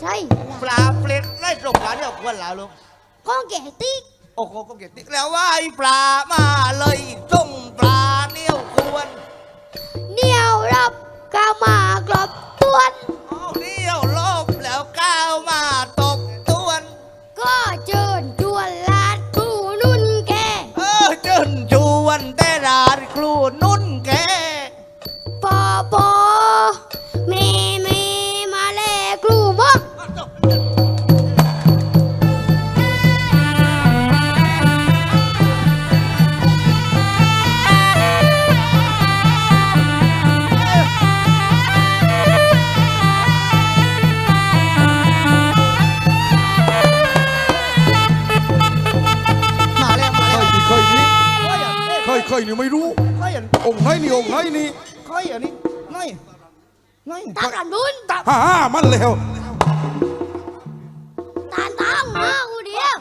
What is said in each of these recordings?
ใช่ปลาเปล็ดไล่ตรงปลาเนี่ยควรแล้วลูกก้องแก่ติ๊กโอ้โหก็เก็บติ๊กแล้วว่าไอ้ปลามาเลยจงปลาเนี่ยควร เหนียวรับกามากรอบตวนะเคยเคยนี่ไม่รู้ค่อยอะองค์ไหนนี่องค์ไหนนี่ค่อยอะนี่น้อยน้อยตากันบุญฮ่าฮ่ามันแล้วตาตั้งมากูเดียว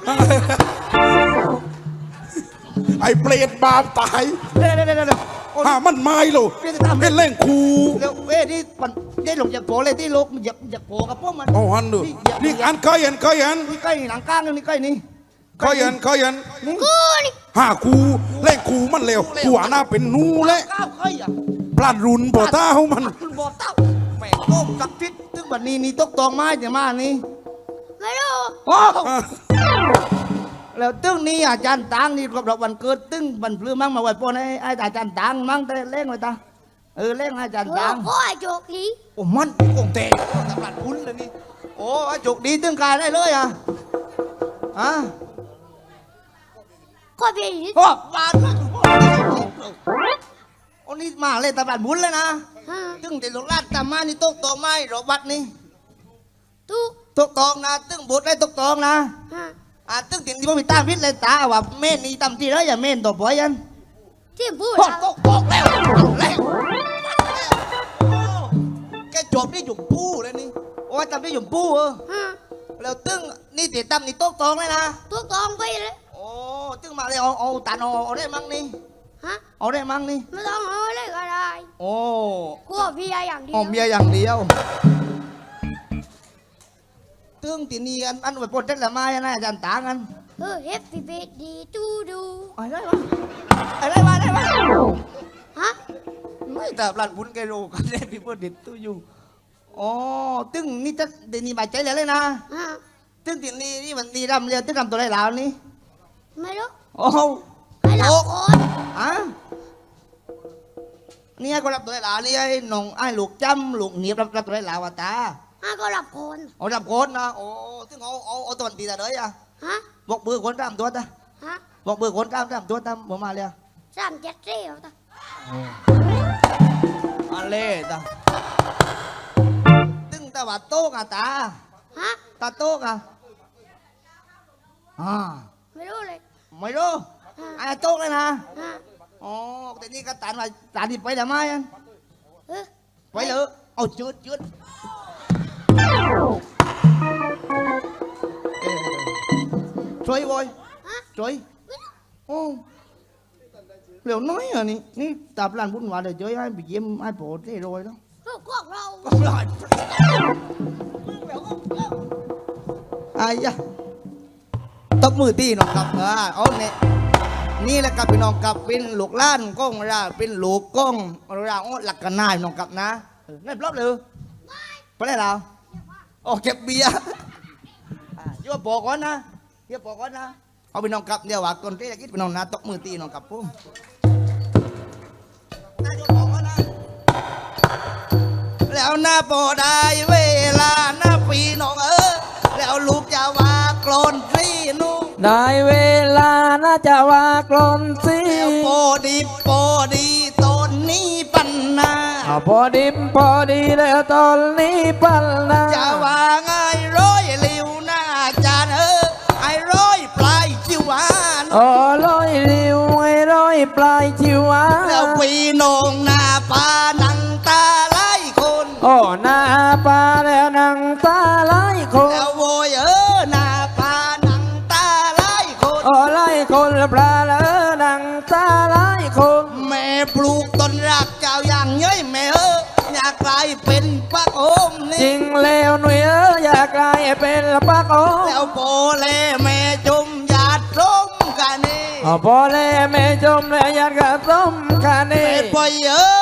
ไอ้เปรตบาปตายเดี๋ยวเดี๋ยวเดี๋ยวเดี๋ยวโอ้ย ฮ่ามันไม่หรอกเปรตจะทำ เป็นเล่งคูเดี๋ยวเอ้ยนี่มันได้หลงจากโผล่เลยที่ลูกมันอยากอยากโผล่กับพวกมันโอ้ฮันดูนี่อันเคยอันเคยอัน นี่ใกล้หลังก้างนี่ใกล้นี่ เคยอันเคยอันกูนี่ฮ่าคูเล่งคูมันแล้วหัวหน้าเป็นหนูและก้าวค่อยอะพลาดรุนบ่ต้ามันมันบอกเต้าแม่งโก้มสักทิศตึ้งบัดนี้นี่ตกตองไม้เดี๋ยวมานี่ไม่รู้โอ้แล้วตึ้งนี่อาจารย์ตังนี่ครบรอบวันเกิดตึ้งบันพลือมั่งมาไว้ปนให้ไอ้อาจารย์ตังมั่งแต่เล่งไว้ตาเออเล่งให้อาจารย์โอ้ตังโอ้ยโจกดีโอ้มันโอ่งเตะตำรวจพุ้นเลยนี่โอ้ไอ้จุกดีตึ้งกายได้เลยอะอะ ก็เป็นโอ้บานมากโอ้นี่มาเลยตำรวจพุ้นเลยนะฮะตึ้งเด็ดลงลาดตามมานี่ตกตองไม้รอบวัดนี่ทุกตกตองนะตึ้งบุตรได้ตกตองนะฮะอ่าตึ้งติ่งที่พ่อมีตาพิษเลยตาว่าเม่นนี่ตำที่แล้วอย่าเม่นต่อปอยยันที่พูดพ่ออะตกบอกแล้วแล้วโอ้แกจบนี่หยุ่มปู้เลยนี่โอ้ยตำที่หยุ่มปู้เออฮะแล้วตึ้งนี่ติดตำนี่ตกตองเลยนะทุกตองไปเลย ตึ้งมาเลยเอาเอาตันเอาเอาได้มั้งนี่ฮะเอาได้มั้งนี่ไม่ต้องเอาเลยก็ได้โอ้กลัวพี่อย่างเดียวเอาเมียอย่างเดียวตึ้งตีนี่อันอันไว้ปนเจ็ดละไม้นะอาจารย์ต่างกันเออ Happy birthday to you อะไรวะอะไรวะอะไรวะฮะไม่แต่หลานบุญแกรู้กันเล่นพี่เพื่อเด็ดตู้อยู่อ๋อตึ้งนี่จะเดี๋ยวนี้บาดใจเลยเลยนะฮะตึ้งตีนีนี่มันนี่รำเรียวตึ้งรำตัวไรแล้วนี่ ไม่รู้โอ้โหให้หลับโอ้คนอะนี่ไอ้ก็รับตัวไรแล้วนี่ไอ้น้องไอ้ลูกจำลูกเหนียบรับรับตัวไรแล้ววะตาฮะก็หลับคนเอาดับโคนนะโอ้ตึ้งเอาเอาเอาตัวตีแต่เลยอะฮะบอกเบอร์คนตามตัวตาฮะบอกเบอร์คนตามตามตัวตามผมมาเลยสามเจ็ดสี่เอาตาอันเล่ตาตึ้งตาว่าโต๊ะอะตาฮะตาโต๊ะอะอ่า ไม่รู้เลย ไม่รู้ฮะไอ้โต๊ะเลยนะฮะอ๋อแต่นี่ก็ตานว่าตานที่ไปแล้วไหมอันเออไปเลยเอาจุดจุดช่วยบอยฮะช่วยไม่รู้โอ้เหลวน้อยอะนี่นี่ตาปลานบุญว่าเดี๋ยวช่วยให้ไปเยี่ยมไอ้โปรดได้โรยแล้วลูกพวกเราก็ปลานไอ้ยะ ตบมือตีน้องกับเออเอาเนี่ยนี่แหละกับพี่น้องกับเป็นลูกล้านก้องราเป็นลูกก้องราอ้อหลักกันนายน้องกับนะเออนั่นรอบเลยไปได้แล้วโอ้เก็บเบียร์อ่อะบอกก่อนนะยั่วบอกก่อนนะเอาพี่น้องกับเดี๋ยวว่าคนที่จะคิดพี่น้องนะตบมือตีน้องกับพุ่มนายอยั่วบแล้วหน้าปอได้เวลาหน้าปีน้องเออ แล้วลูกจะว่ากลอนสีนุ่งได้เวลาน่าจะว่ากลอนสิแล้วโปอดีโปอดีตอนนี้ปันนาเอาพอดิบพอดีแล้วตอนนี้ปันนาจะว่าไงร้อยหลิวหน้าจานเออไอ้ร้อยปลายจิวานโอ้ร้อยริวไอ้ร้อยปลายชีวาแล้วปีน้องหน้า โอแล้วโปเลแม่จุมหยาดส้มกันนี่อ๋อพอแล้วแม่จมแล้วอยากกระต้มขานี เป็ดปอยเอ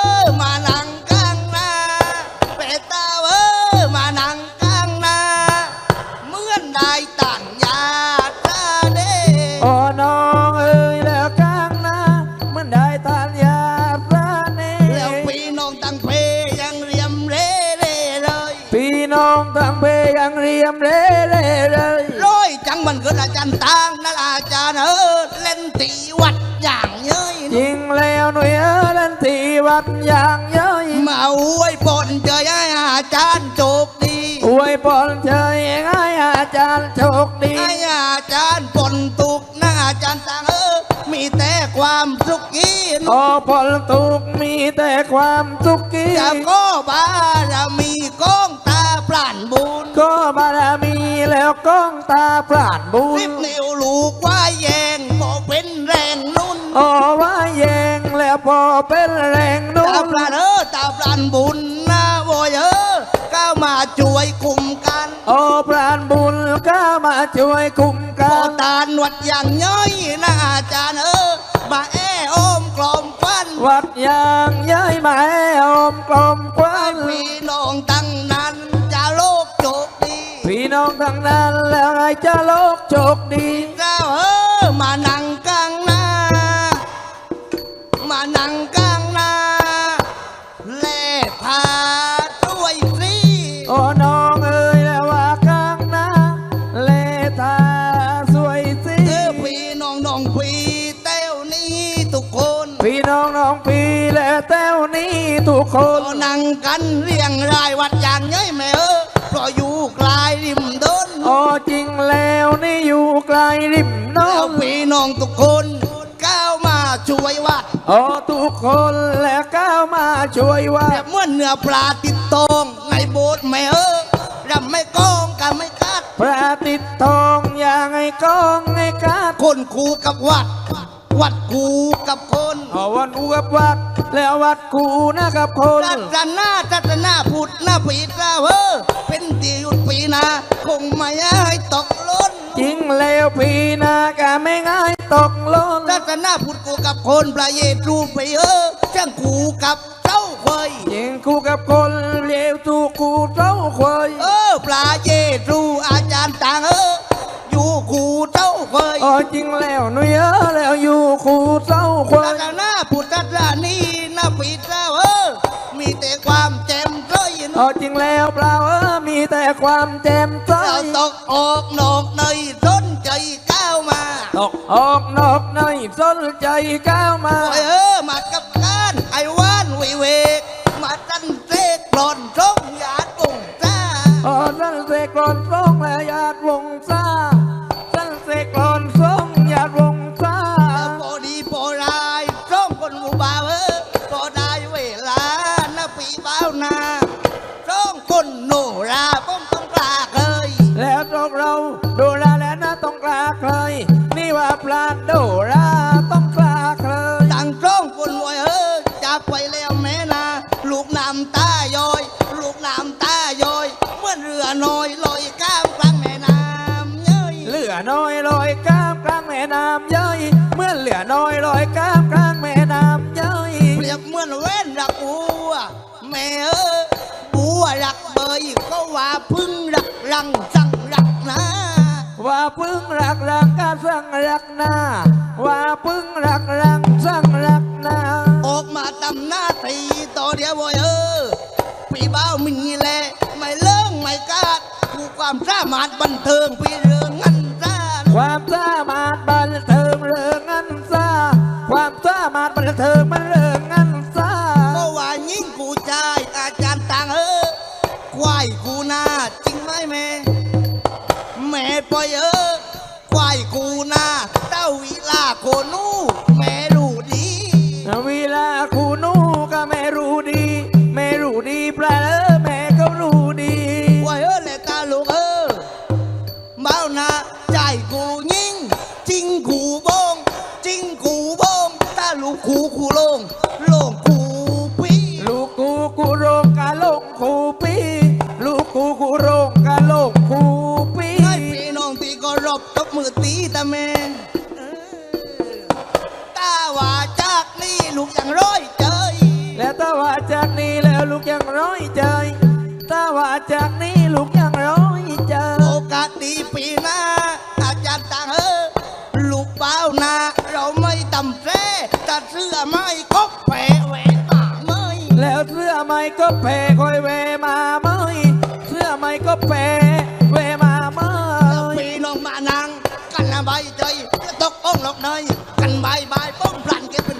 วหนุ่ยเอ้ยนั่นที่วัดอย่างเย้ยมาอวยปนเจอให้อาจารย์โจบดีอวยพรเชยให้อาจารย์โชคดีให้อาจารย์ปนตุกนะอาจารย์ตางเออมีแต่ความสุขกีนโอ้พลทุกมีแต่ความสุขกีจะก็บารมีก้องตาปราณบุญก็บารมีแล้วก้องตาปราดบุสิญบนิ้วลูกว่ พอเป็นแรงนุ่ตานปราณเออตาปราณบุญนะโวยเออก้าวมาช่วยคุมกัน โอ้ปราดบุญก็มาช่วยคุ้มพกัอนตาหนวดอย่างย่อยนะอาจารย์เออมาแอ้อมกลอมฟันวัดยางย้ายมาให้อมกลมควันพี่น้องตั้งนั้นจะโลกโจกดี พี่น้องทั้งนั้นแล้วไงจะโลกโชคดี คนนั่งกันเรียงรายวัดอย่างย่อยแม่เออเพราะอยู่กลายริมดนโอ้จริงแล้วนี่อยู่ไกลริมน้แล้วนพี่น้องทุกคนก้าวมาช่วยวัดโอ้ทุกคนแล้วก้าวมาช่วยว่า แบบเมื่อเนื้อปลาติดตองไงโบสถ์แม่เออรำไม่ก้องกันไม่กัดพระติดทองอย่างไอ้กองไอ้กาดคนคูกับวัด วัดคูกับคนเอาวันกูกับวัด แล้ววัดกูนะกับคนรัตนารัตนาพุทธนาปีตราเออเป็นตีหยุดปีนาคงไม่ให้ตกล้นจริงแล้วพี่นากะไม่ง่ายตกหล้นรัตนาพุทธกูกับคนพระเยซูไปเออช่างคูกับเจ้าเคยจริงกูกับคนเลวถูกกูเจ้าควายเออพระเยซูอาจารย์ต่างเออ อยู่คูเจ้าเคยอ๋อจริงแล้วหนุ่ยเออแล้วอยู่กูเจ้าควารัยตนาพุทธรานีนาปีตราเออมีแต่ความแจ่มใสอ๋อจริงแล้วเปล่าเออมีแต่ความแจ่มใสเราตกออกนอกในสนใจก้าวมาตกออกนอกในสนใจก้าวมาโอ้ยเออมากับการไอ้วานวิเวก มาตั้นเตกปลอนทงหยาดปุ่งจ้า อ๋อนั่นเสกกลอนทรงและญาติวงศานั่นเสกก ลอนทรงญาติวงศาพอดีพอรายร้องคนหมู่บ่าวเออพอได้เวลานาปีบ่าวนาร้องคนโนราป้อมต้องกลาเคยแล้วพวกเราดูแลและน่าต้องกลาใครนี่ว่าพลาดโดราต้องกลาใครต่างร้องคนรวยเออจากไปแล้วแม่นาลูกน้ำตาย้อย ลูกน้ำตาย้อย เมื่อเรือน้อยลอยข้ามกล น้อยลอยข้ามกลางแม่น้ำย่อยเมื่อเหลือน้อยลอยข้ามกลางแม่น้ำย่อยเปรียบเหมือนเว้นรักบัวแม่เออบัวรักเบยก็ว่าพึ่งรักรังสั่งรักนะว่าพึ่งรักรักก็สั่งรักหน้าว่าพึ่งรักรักสั่งรักหน้าออกมาตำหน้าตีต่อเดียวบอยเออปีเบ้ามีแลไม่เลิงไม่กาดผู้ความสามารถบันเทิงพี่เรื่อ แม่ปอยเออควายกูนาเต้าวิลาโคนูแม่รู้ดีเวลาคูนู้ก็ไม่รู้ดีไม่รู้ดีปลาเออแม่ก็รู้ดีว่าเออเลยตาลูกเออเบ้านาใจกูยิ่งจริงกูบงจริงกูบงตาลูกคูคูโลงโลงคูพี่ลูกกูกูโรงกาลงคูปีกูโรงกะโลกกู มือตีตะเมเออตาว่าจากนี่ลูกอย่างร้อยเจยแล้วถ้าว่าจากนี้แล้วลูกยังร้อยใจถ้าว่าจากนี้ลูกยังร้อยใจโอกาสดีปีหน้าอาจารย์ต่างเออลูกเป้านาเราไม่ตำแท้ตัดเสื้อไม่ก็แผลแหวนป่าไม่แล้วเสื้อไม่ก็แพ้คอยเวมาเมยเสื้อไม่ก็แพ้เ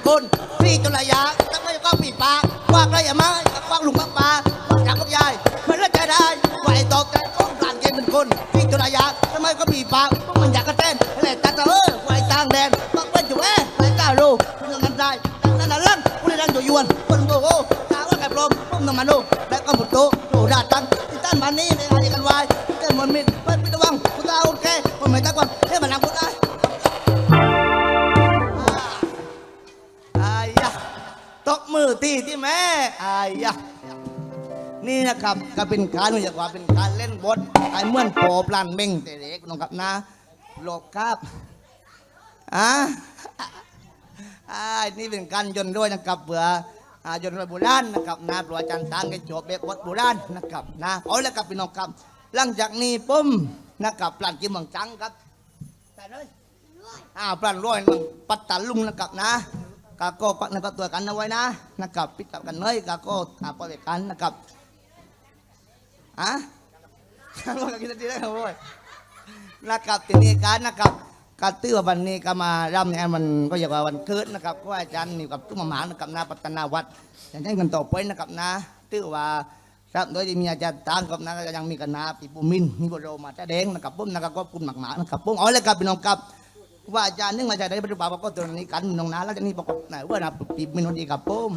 ป็นพี่ตุลยาตั้งไม่ก็ปีปากว่าใครอย่ามาควักลุงมักปลาอยากกับยายไม่ละใจได้ไหวตกใจป้องพลันเก็บเป็นคนพี่ตุลยาทำไม่ก็ปีปากมันอยากกระเต้นแหละตาตาเออไหวต่างแดนปักเป็นอยู่แอ่ไหวก้าวโลเรื่องนั้นได้นั่นน่ะลั่นผู้เล่นอยู่ยวนคนโบโก้กาว่าแกปลมพุ่มน้ำมันโลและก็หมดโตโดดาตันที่ต้านมันนี่ในงานกันวายเต้นมันมิดเปิดปิดระวังคุณตาโอเคคนไม่ตะกวน ตกมือตีที่แม่อายะนี่นะครับก็เป็นการมันจะว่าเป็นการเล่นบทไอ้เมื่อนโปปลันเม่งแต่เด็กน้องกับนะโลกครับอะอ่านี่เป็นการยนต์ด้วยนะครับเผื่ออ่ายนต์โบราณนะครับนะปลวจันทร์ตางกันจบแบบวัดโบราณนะครับนะเอาแล้วครับพี่น้องครับ หลังจากนี้ปุ้มนะครับปลันกิมบังจังครับแต่เลยอ่าปลันร้อยมันปัตตาลุงนะครับนะ กาโก้ปักนะครับตัวกันเอาไว้นะนะครับปิดตับกันเลยกาโก้อาปล่อยกันนะครับอะช่างว่ากันกินทีได้ครับโว้ยนะครับทีนี้การนะครับการตื้อวันนี้ก็มารำเนี่ยมันก็อยากว่าวันเกิดนะครับเพราะว่าอาจารย์นี่กับตุ้มหมานะครับนาปัตนาวัดอย่างนี้กันต่อไปนะครับนะตื้อว่าครับโดยที่มีอาจารย์ตางกับนะก็ยังมีกันนาปีปุมินมีบรมมาแสดงนะครับปุ้มนะครับก็ปุ้มหมักหมานะครับปุ้มเอาเลยครับพี่น้องครับ ว่าอาจารย์นึกมาจากไหนปฏิบัติปก็ตัวนี้กันน้องนาแล้วจากนี้ประกอบไหนว่านะปีมินวันดีครับปุ้ม